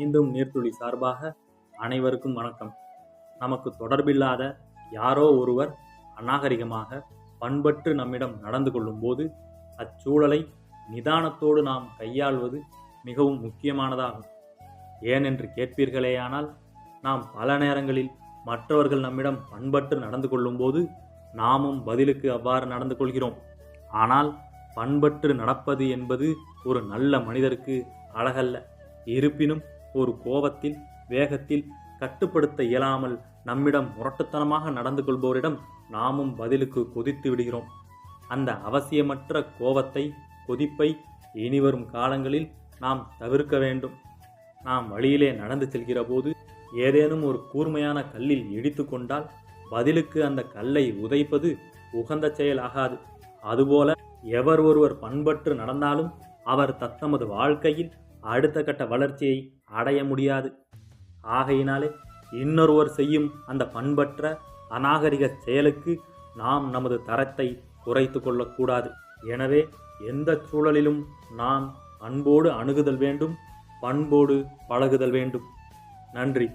மீண்டும் நீர்த்துளி சார்பாக அனைவருக்கும் வணக்கம். நமக்கு தொடர்பில்லாத யாரோ ஒருவர் அநாகரிகமாக பண்பற்று நம்மிடம் நடந்து கொள்ளும்போது அச்சூழலை நிதானத்தோடு நாம் கையாள்வது மிகவும் முக்கியமானதாகும். ஏனென்று கேட்பீர்களேயானால் நாம் பல நேரங்களில் மற்றவர்கள் நம்மிடம் பண்பற்று நடந்து கொள்ளும்போது நாமும் பதிலுக்கு அவ்வாறு நடந்து கொள்கிறோம். ஆனால் பண்பற்று நடப்பது என்பது ஒரு நல்ல மனிதருக்கு அழகல்ல. இருப்பினும் ஒரு கோபத்தில் வேகத்தில் கட்டுப்படுத்த இயலாமல் நம்மிடம் முரட்டுத்தனமாக நடந்து கொள்பவரிடம் நாமும் பதிலுக்கு கொதித்து விடுகிறோம். அந்த அவசியமற்ற கோபத்தை கொதிப்பை இனிவரும் காலங்களில் நாம் தவிர்க்க வேண்டும். நாம் வழியிலே நடந்து செல்கிற போது ஏதேனும் ஒரு கூர்மையான கல்லில் இடித்து கொண்டால் பதிலுக்கு அந்த கல்லை உதைப்பது உகந்த செயலாகாது. அதுபோல எவர் ஒருவர் பண்பற்று நடந்தாலும் அவர் தத்தமது வாழ்க்கையில் அடுத்த கட்ட வளர்ச்சியை அடைய முடியாது. ஆகையினாலே இன்னொருவர் செய்யும் அந்த பண்பற்ற அநாகரிக செயலுக்கு நாம் நமது தரத்தை குறைத்து கொள்ளக்கூடாது. எனவே எந்த சூழலிலும் நாம் அன்போடு அணுகுதல் வேண்டும் பண்போடு பழகுதல் வேண்டும். நன்றி.